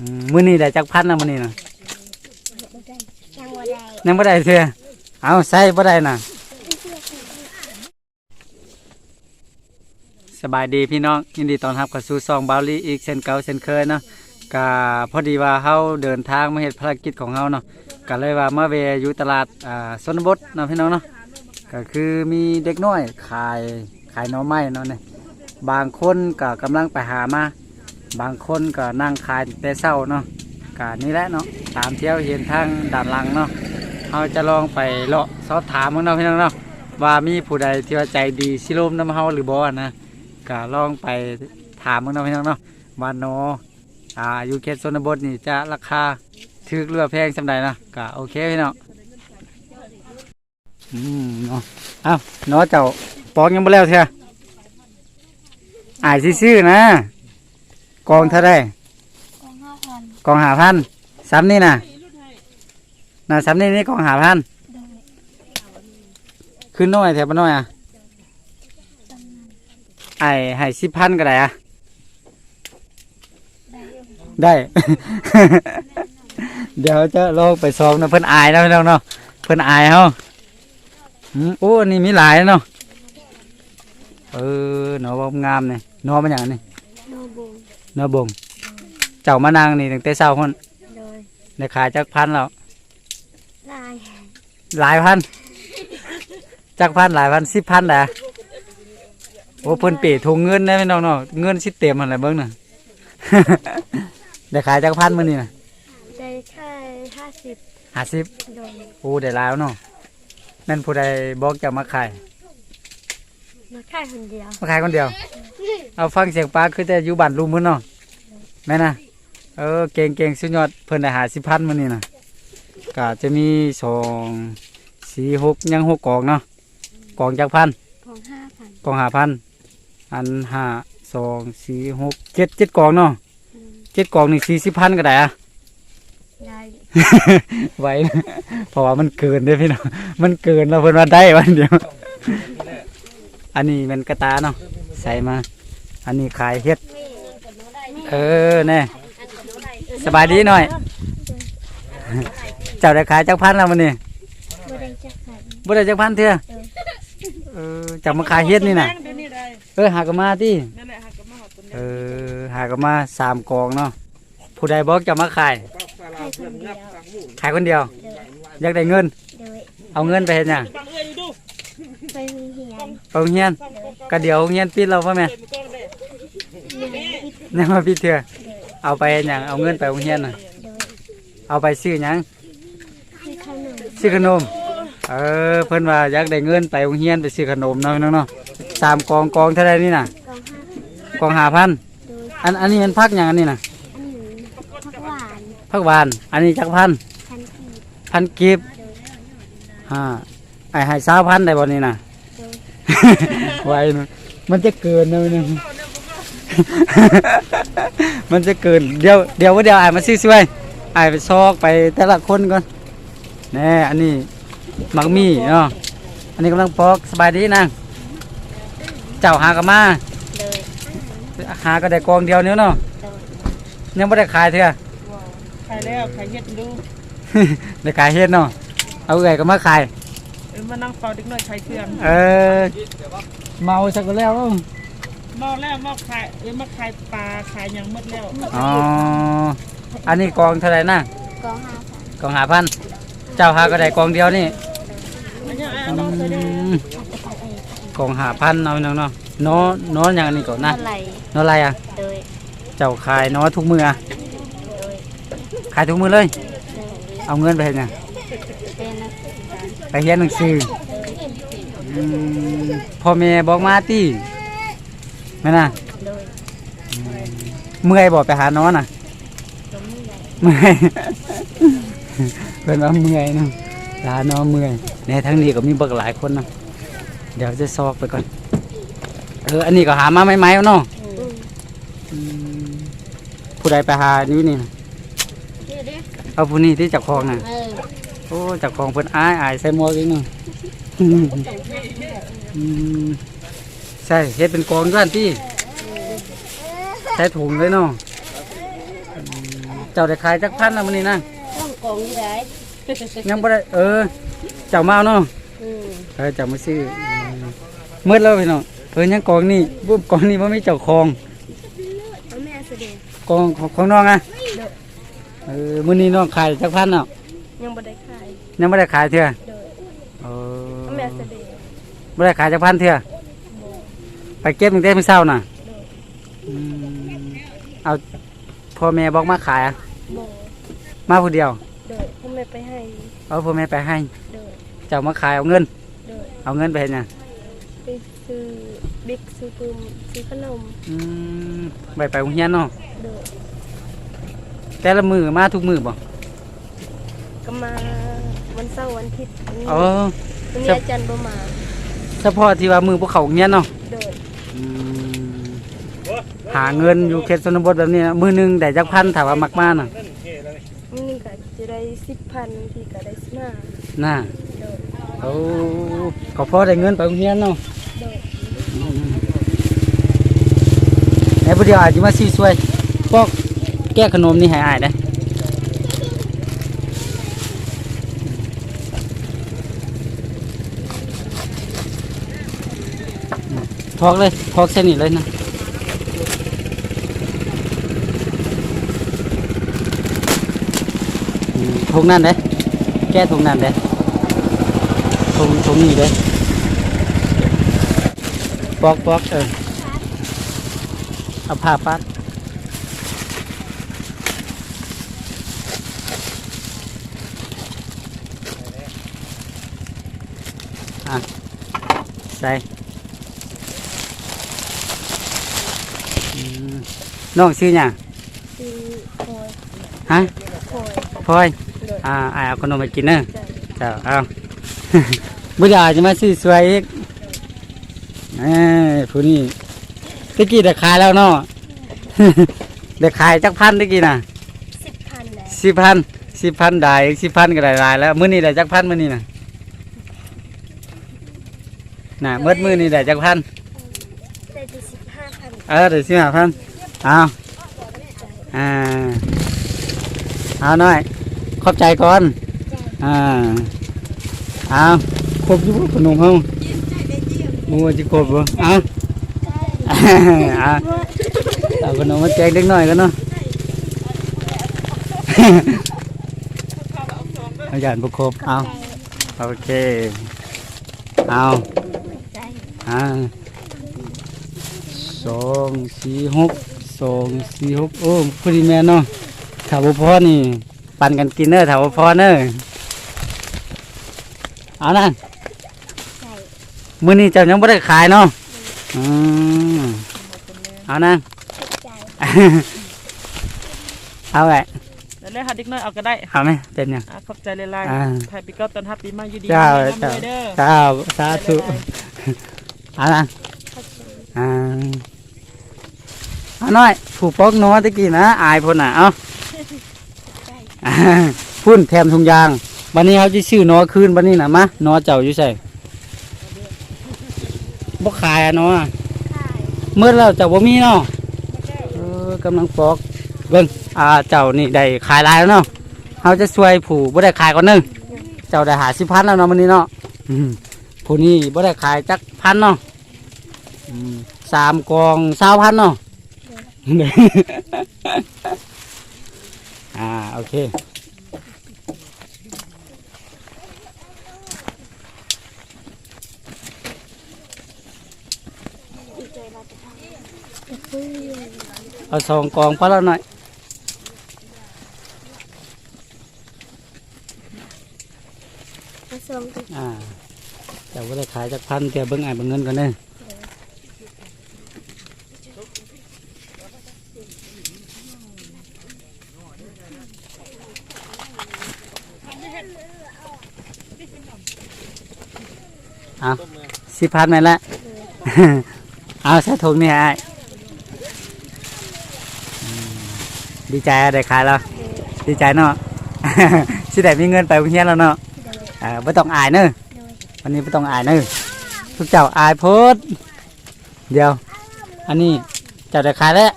อืมมื้อนี้ได้จักพันนะมื้อนี้น่ะยังบ่ได้ยังบ่ได้เทื่อเอาใส่บ่ได้น่ะ สบายดีพี่น้องยินดีต้อนรับเข้าสู่ซองบาวลีอีกเช่นเก่าเช่นเคยเนาะก็พอดีว่าเฮาเดินทางมาเฮ็ดภารกิจของเฮาเนาะก็เลยว่ามาแวะอยู่ตลาดอ่าชนบทเนาะพี่น้องเนาะก็คือมีเด็กน้อยขายขายหน่อไม้เนาะเนี่ยบางคนก็กำลังไปหามา บางคนก็นั่งขายแต่เช้าเนาะก็นี่แหละเนาะตามเที่ยวเห็นทางด้านหลังเนาะเราจะลองไปเลาะสอบถามมึงเนาะพี่น้องเนาะว่ามีผู้ใดที่ว่าใจดีสิลมน้ำเฮาหรือบ่นะก็ลองไปถามมึงเนาะพี่น้องเนาะว่าโนอ่าอยู่เขตชนบทนี่จะราคาถูกหรือแพงสำใดนะก็โอเคพี่น้องอืมเนาะอ้าวเนาะเจ้าปองยังบ่แล้วเถอะอายซื่อๆนะ กองเท่าไดกองห้าพันกองหาพันซ้ำนี่นะนะซ้ำนี่นี่กองหาพันโดยขึ้นน้อยแถวบ้านน้อยอะจำนวนไอ้ให้สิบพันก็ได้อะได้อยู่ได้ เดี๋ยวจะลองไปซ้อมนะเพิ่นอายนะพี่น้องเนาะเพิ่นอายเฮาอืมโอ้อันนี่มีหลายเนาะเออหนอบ่งามนี่หนอมันหยังนี่โนบูห นอบงเจ้ามานางนี่ตั้งแต่เช้าคนโดยได้ขายจักพันแล้วลายหลายพัน จักพันหลายพันสิบพันแหละโอ้เพิ่นเปีถุงเงินได้ไหมน้องเนาะเงินสิเต็มอะไรเบิ่งน่ะ ได้ขายจักพันมื้อนี้น่ะได้แค่ห้าสิบห้าสิบโดยโอ้ได้หลายแล้วเนาะแม่นผู้ใดบอกจะมาขาย มาแค่คนเดียวมาขายคนเดียว เอาฟังเสียงปลาคือแต่อยู่บ้านลุงมื้อเนาะ แม่นน่ะเออเก่งเก่งสุดยอดเพิ่นได้หาสิบพันมื้อนี้น่ะก็จะมีสองสี่หกยังหกกล่องเนาะกล่องจักพันของห้าพันกล่องหาพันอันห้าสองสี่หกเจ็ดเจ็ดกล่องเนาะเจ็ดกล่องนี่สี่สิบพันก็ได้อะได้ไว้เพราะว่ามันเกินเด้อพี่น้องมันเกินเราเพิ่นว่าได้วันเดียว อันนี้มันกระตาเนาะใส่มา อันนี้ขายเฮ็ด เออแน่สบายดีหน่อย เจ้าได้ขายจักพันแล้วมันนี่บ่ได้จักขันบ่ได้จักพันเถอะเออเจักมาขายเฮ็ดนี่น่ะเดี๋ยวนี้ได้เออหากนมาที่นั่นแหละหักกับมาหอดตัวนี้เออหากนมาสามกองเนาะผู้ใดบอกจะมาขายให้คนเดียวขายคนเดียว อยากได้เงินโดยเอาเงินไปเฮ็ดหยังบังเอ้ยดูไปมีเหียนไปโรงเรียนก็เดี๋ยวโรงเรียนปิดแล้วพ่อแม่ เต็มกล้องได้ เหี ยนพิษยังมาปิดเถื่อเอาไปเฮ็ดหยังเอาเงินไปโรงเรียนน่ะโดยเอาไปซื้อหยังให้ขนมซื้อขนม เออเพิ่นว่าอยากได้เงินไปโรงเรียนไปซื้อขนมเนาะพี่น้องเนาะสามกองกองเท่าไรนี่น่ะ กองห้าพันกองหาพันโดยอันอันนี้มันพักหยังอันนี้น่ะอันหนึ่งผักหวานพักหวาน อันนี้จักพันพันกีบพันกีบฮะไอ้ให้สาวพันได้บ่นี่น่ะโดยไว้เนอะมันจะเกินนะพี่น้อง มันจะเกินเดี๋ยวเดี๋ยวว่าเดี๋ยวไอ้ายมาซื้อช่วยไอ้ายไปซอกไปแต่ละคนก่อนแน่อันนี้มักมีเนาะอันนี้กำลังปอกสบายดีนางเจ้าหากนมาโดยหาก็ได้กองเดียวเนี้ยเนาะโดยยังไม่ได้ขายเถอะขายแล้วขายเฮ็ดดูได้ขายเฮ็ดเนาะเอาไงก็มาขายเออมานั่งเฝ้าเด็กน้อยขายเครื่องเออเมาสักก็แล้ว มอแล้วมอขายเอ้ยมาขายปลาขายหยังหมดแล้วอ๋อ อันนี้กองเท่าไหร่นะกองห้าพันกองหาพัน เจ้าหาก็ได้กองเดียวนี่อันนี้อือะน้องเคยได้มอาจจะไปเองกองหาพันเอาพี่น้องเนาะน้อน้ออย่างอันนี้ก่อนนะเท่าไหร่น้ออะไรอะ โดยเจ้าขายน้อทุกมืออะโดยขายทุกมือเลยโดยเอาเงินไปเห็นยังเป็นนักศึกษาไปเรียนหนังสืออืมพ่อแม่บอกมาตี แม่น่ะโดยเมื่อยบอกไปหาน้อน่ะลมใหญ่เมื่อย เพิ่นว่าเมื่อยเนาะลาน้อเมื่อยในทั้งนี้ก็มีเบิกหลายคนเนาะเดี๋ยวจะซอกไปก่อนเอออันนี้ก็หามาใหม่ๆเนาะอืมอืมผู้ใดไปหานี่นี่นะเดี๋ยวเดี๋ยวเอาผู้นี้ที่จับคลองน่ะ เออโอ้จับคลองเพิ่นอายอายใส่หมวกอีกเนาะอืม ใช่เฮ็ดเป็นกองด้านที่ใส่ถุงเลยเนาะอืมเจ้าได้ขายจักพันแล้วมื้อนี้นะต้องกองนี่ได้ยังบ่ได้เออ เจ้ามาเอาเนาะอืมเออเจ้ามาซื้อเมื่อแล้วพี่น้องเออยังกองนี่บุบกองนี่บ่มีเจ้าของเอาแม่เสด็จกองของของน้องอะเออมื้อนี้น้องขายจักพันเนาะยังบ่ได้ขายยังบ่ได้ขายเทื่อโดยเอเอาอแม่เสด็จบ่ได้ขายจักพันเทื่อ ไปเก็บตั้งแต่มื้อเช้าน่ะอืมเอาพ่อแม่บอกมาขายอะบ่มาผู้เดียวโดยพ่อแม่ไปให้เอาพ่อแม่ไปให้โดยเจ้ามาขายเอาเงินโดยเอาเงินไปเฮ็ดหยังไปซื้อบิ๊กซื้อกุมซื้อขนมอืมไปไปโรงเรียนเนาะโดยแต่ละมือมาทุกมือบ่ก็มาวันเสาร์วันอาทิตย์วันนี้เออวันนี้อาจารย์บ่มาเฉพาะที่ว่ามือพวกเขาโรงเรียนเนาะโดยอืม หาเงินอยู่เขตชนบทแบบนี้นะมือหนึงได้จักพันถ้าว่ามักมาน่ะมื้อนี้ก็จะได้10,000ที่ก็ได้15น่ะโดยเอาก็พอได้เงินไปโรงเรียนเนาะโดยไอ้ผู้เดียวอาจจะมาซีช่วยพวกแก้ขนมนี่ให้อายได้ทอกเลยทอกเส้นนี้เลยนะ อืมทงนั่นเด้แก้ทงนั่นเด้ทงทงนี้เด้ปอกปอกเออเอาผ้าปัดอะใส่อืมน้องชื่อหยังซื้อโอยฮะโอยพลอยโดย อ่าอายเอาขนมไปกินเนอะจ้ะเจ้าเอาบุญยาจะมาซื้อสวยอีกเอ้ยผู้นี้ตะกี้ได้ขายแล้วเนาะได้ขายจักพันตะกี้น่ะ10,000แล้วสิบพันสิบพันได้สิบพันก็ได้หลายแล้วมื้อนี้ได้จักพันมื้อนี้น่ะน่ะเมื่อมื้อนี้ได้จักพันได้ที่15,000เออได้สิบห้าพันเอาอ่าเอาหน่อย ขอบใจก่อน อ่าเอาครบอยู่บ่ขนมเฮาโอ้จิครบบ่เอาเอาเอาขนมมาแจกเด็กน้อยกันเนาะอาจารย์บุครบเอาโอเค เอาอ่าสองสี่หกสองสี่หกโอ้พอดีแม่นเนาะถ้าบุพอนี่ ปั่นกันกินเนอะถ้าบุพอเนอะเอานั่นมื้อนี้เจ้ายังไม่ได้ขายเนาะอืมเอานั่นเอาไว้แล้วเลยหาเด็กน้อยเอาก็ได้เอาไหมเป็นยังอะขอบใจหลายอ่าๆไทยปีเก้าตอนฮับปีมาอยู่ดีเจ้ามีเจ้าน้ำเลยเด้อเจ้าสาธุเอาละอ่าเอาหน่อยผูกปอกหนัวตะกี้นะ อายพ่นน่ะ เอาอ่า พุ่นแถมถุงยางวันนี้เขาจะซื้อหนอคืนวันนี้นะมะหนอเจ้าอยู่ใส่บ่ขายอะนออเมื่อแล้วเจ้าบ่มีเนาะเออกำลังปอกเบิ่งอ่าเจ้านี่ได้ขายลายแล้วเนาะเขาจะช่วยผู้บ่ได้ขายก่อนหนึงเจ้าได้หาสิพันแล้วเนาะมันนี้เนาะผู้นี้บ่ได้ขายจักพันเนาะสามกองสาวพันเนาะ อ่า โอเค เอาสองกองพอแล้วหน่อยมาส่งกันอ่าเจ้าบ่ได้ขายจักพันเดี๋ยวเบิ่งอ่านเบิ่งเงินก่อนเด้อเอา สิพันไหมละ เอาใส่ถุงนี่ไอ้อืมดีใจอะได้ขายแล้ว ดีใจเนาะ สิได้มีเงินไปโรงเรียนแล้วเนาะเออไม่ต้องอายเนอะวันนี้ไม่ต้องอายเนอะทุกเจ้าอายโพดเดี๋ยว อันนี้เจ้าได้ขายแล้ว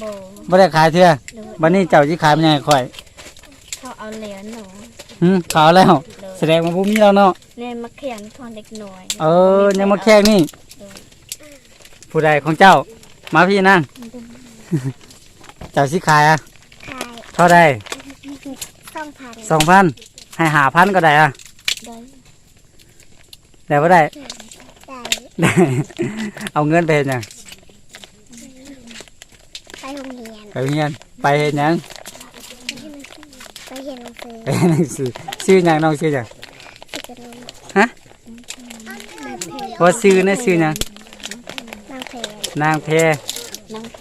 บ่ไม่ได้ขายเถื่อโดยบัดนี้เจ้าสิขายมันยังไงข่อย เขาเอาเหรียญหนูหึขาวแล้ว แสดงว่าบ่มีแล้วเนาะเนี่ยมาเขียนทอนเด็กหน่อยเออยังมาแค่นี่ ผู้ใดของเจ้า มาพี่นั่ง เจ้าสิขายอะขายเท่าใดสองพันสองพันให้หาพันก็ได้อะได้ได้บ่ได้ได้ ได้ เอาเงินไปเฮ็ดหยังไปโรงเรียนไปเรียนไปเฮ็ดหยังไปเรียนหนังสือไปเรียนหนังสือ ชื่อหยังน้องชื่อหยังสิกระโดดฮะนางเพลว่าชื่อนะชื่อหยังนางเพลนางเพ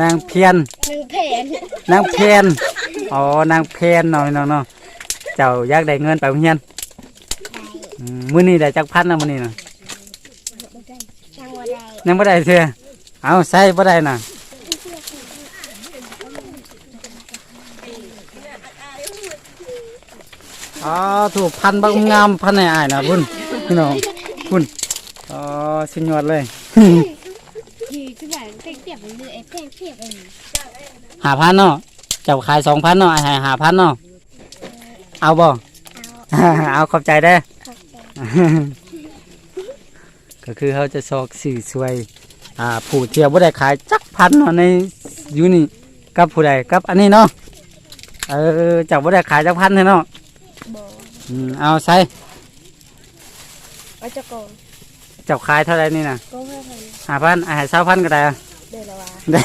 นางเขียนนางเพียนนางเพลนางเพนอ๋อนางเพนเนาะพี่น้องเนาะเจ้าอยากได้เงินไปโรงเรียนอืมมื้อนี้ได้จักพันนะมื้อนี้น่ะยังบ่ได้ยังบ่ได้เทื่อเอาใส่บ่ได้น่ะ อ๋อถูกพันบักงามพันให้อ้ายนะพุ่นพี่น้องพุ่นอ๋อสุดยอดเลยหาพันเนาะเจ้าขายสองพันเนาะไอ้ายหาพันเนาะเอาบ่เอาขอบใจได้ก็คือเขาจะซอกสื่อสวย อ่าผู้เที่ยวบ่ได้ขายจักพันเนาะในอยู่นี่กับผู้ใดกับอันนี้เนาะเออเจ้าบ่ได้ขายจักพันเนาะ อืมเอาใส่เอาจะโกงเจ้าขายเท่าไหรนี่น่ะโกงห้าพันห้าพันอ่าให้สามพันก็ได้อะ เดือนละวาได้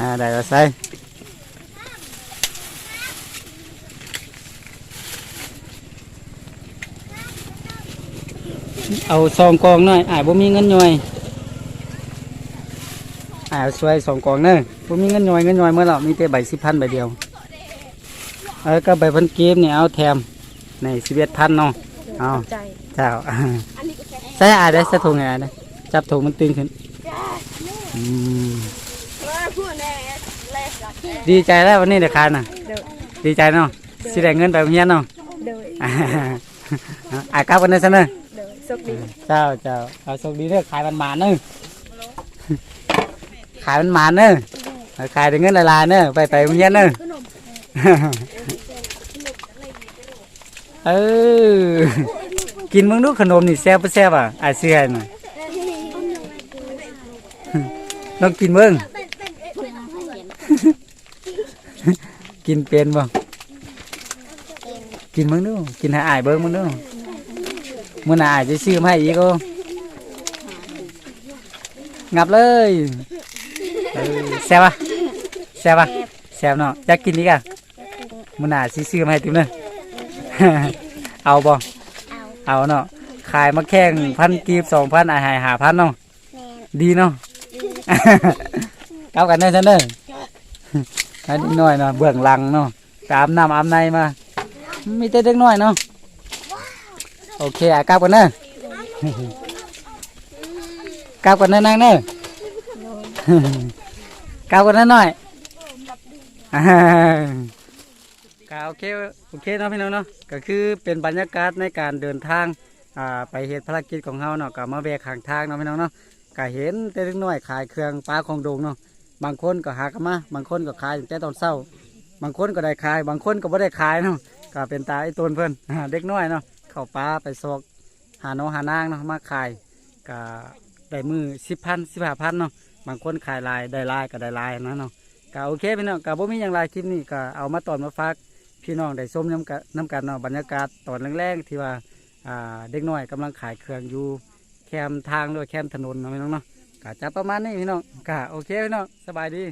อ่าได้ก็ใส่เอาสองกองหน่อยอ่ายบ่มีเงินย่อยอ่ายเอาช่วยสองกองเนอะบ่มีเงินย่อยเงินย่อยเมื่อเรามีแต่ใบสิบพันใบเดียวเออก็ใบพันเกมเนี่ยเอาแถม ในสิบเอ็ดพันเนาะเอาใจเจ้าใส่อายได้ใส่ถุงไงนะจับถุงมันตึงขึ้นอืมดีใจแล้ววันนี้เด็กขายน่ะเดี๋ยวดีใจเนาะสิได้เงินไปโรงเรียนเนาะเดี๋ยวอายกลับกันได้ซะเนอะเดี๋ยวโชคดีเจ้าเจ้าเอาโชคดีเด้อขายมันหมาเนอะขายมันหมาเนอะเอาขายได้เงินหลายๆเนอะไปไปโรงเรียนเนอะ เออ กินมึงดูขนมนี่แซ่บบ่แซ่บอะไอเสื้อน่ะลองกินเบิ่งกินเป็นบ่กินมึงดูกินให้อายเบิ่งมึงดูมื้อหน้าอายจะซื้อมาให้อีกโองับเลยแซ่บป่ะแซ่บป่ะแซ่บเนาะอยากกินอีกอะมื้อหน้าสิซื้อมาให้ติมเด้อ เอาบ่เอาเอาเนาะขายมาแข่งพันกีบสองพันอายหายหาพันเนาะแมนดีเนาะเก้ากันได้ฉันเด้ออันนี้น้อยเนาะเบื้องหลังเนาะตามน้ำอาบในมามีแต่เด็กน้อยเนาะโอเคอะกลับกันเด้อกลับกันเด้อนั่งเด้อกลับกันเด้อหน่อยอ่า ก็โอเคโอเคเนาะพี่น้องเนาะก็คือเป็นบรรยากาศในการเดินทางอ่าไปเหตุภารกิจของเฮาเนาะก็มาแวะข้างทางเนาะพี่น้องเนาะก็เห็นแต่เล็กน้อยขายเครื่องปลาของโดงเนาะบางคนก็หากนมาบางคนก็ขายตั้งแต่ตอนเช้า บางคนก็ได้ขาย บางคนก็บ่ได้ขายเนาะก็เป็นตาไอ้ตนเพิ่นอ่าเด็กน้อยเนาะเข้าป่าไปซอกหาน้องหานางเนาะมาขายก็ได้มือสิบพันสิบห้าพันเนาะบางคนขายลายได้ลายก็ได้ลายนะเนาะก็โอเคพี่น้องก็บ่มีอย่างไรคลิปนี้ก็เอามาตอนมาฝาก พี่น้องได้ส้มน้ำกันน้ำกันเนาะบรรยากาศตอนแรกๆที่ว่าอ่าเด็กน้อยกำลังขายเครื่องอยู่แคมทางหรือว่าแคมถนนเนาะพี่น้องเนาะก็จะประมาณนี้พี่น้องก็โอเคพี่น้องสบายดี